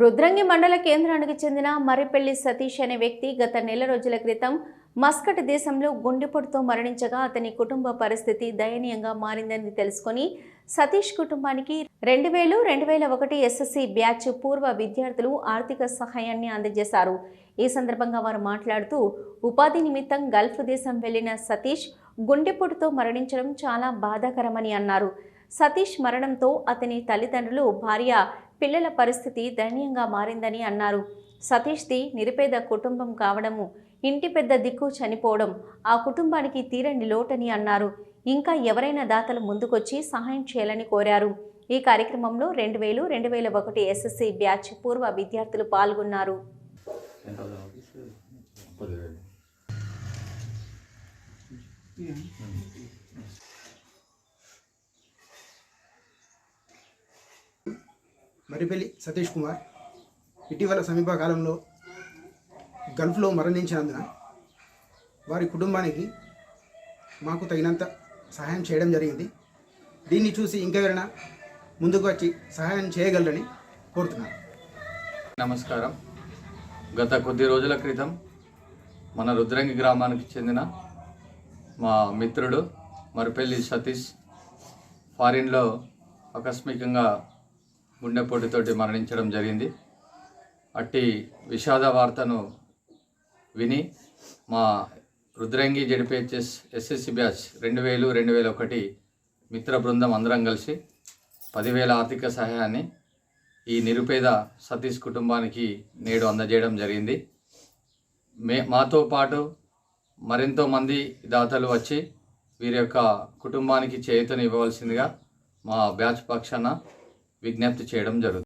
రుద్రంగి మండల కేంద్రానికి చెందిన మర్రిపెల్లి సతీష్ అనే వ్యక్తి గత నెల రోజుల క్రితం మస్కట్ దేశంలో గుండెపోటుతో మరణించగా అతని కుటుంబ పరిస్థితి దయనీయంగా మారిందని తెలుసుకొని సతీష్ కుటుంబానికి రెండు వేలు రెండు వేల ఒకటి ఎస్ఎస్సి బ్యాచ్ పూర్వ విద్యార్థులు ఆర్థిక సహాయాన్ని అందజేశారు. ఈ సందర్భంగా వారు మాట్లాడుతూ ఉపాధి నిమిత్తం గల్ఫ్ దేశం వెళ్ళిన సతీష్ గుండెపోటుతో మరణించడం చాలా బాధాకరమని అన్నారు. సతీష్ మరణంతో అతని తల్లిదండ్రులు భార్య పిల్లల పరిస్థితి దయనీయంగా మారిందని అన్నారు. సతీష్ది నిరుపేద కుటుంబం కావడము ఇంటి పెద్ద దిక్కు చనిపోవడం ఆ కుటుంబానికి తీరని లోటని అన్నారు. ఇంకా ఎవరైనా దాతలు ముందుకొచ్చి సహాయం చేయాలని కోరారు. ఈ కార్యక్రమంలో రెండు వేలు రెండు వేల ఒకటి ఎస్ఎస్సి బ్యాచ్ పూర్వ విద్యార్థులు పాల్గొన్నారు. మరిపెల్లి సతీష్ కుమార్ ఇటీవల సమీప కాలంలో గల్ఫ్లో మరణించినందున వారి కుటుంబానికి మాకు తగినంత సహాయం చేయడం జరిగింది. దీన్ని చూసి ఇంకెవరైనా ముందుకు వచ్చి సహాయం చేయగలరని కోరుతున్నాను. నమస్కారం. గత కొద్ది రోజుల క్రితం మన రుద్రంగి గ్రామానికి చెందిన మా మిత్రుడు మరిపెల్లి సతీష్ ఫారిన్లో ఆకస్మికంగా గుండెపోటుతోటి మరణించడం జరిగింది. అట్టి విషాద వార్తను విని మా రుద్రంగి జడిపిహెచ్ఎస్ ఎస్ఎస్సి బ్యాచ్ రెండు వేలు రెండు వేల ఒకటి మిత్ర బృందం అందరం కలిసి పదివేల ఆర్థిక సహాయాన్ని ఈ నిరుపేద సతీష్ కుటుంబానికి నేడు అందజేయడం జరిగింది. మే మాతో పాటు మరెంతో మంది దాతలు వచ్చి వీరి యొక్క కుటుంబానికి చేతను ఇవ్వవలసిందిగా మా బ్యాచ్ పక్షాన విజ్ఞప్తి చేయడం జరుగుతుంది.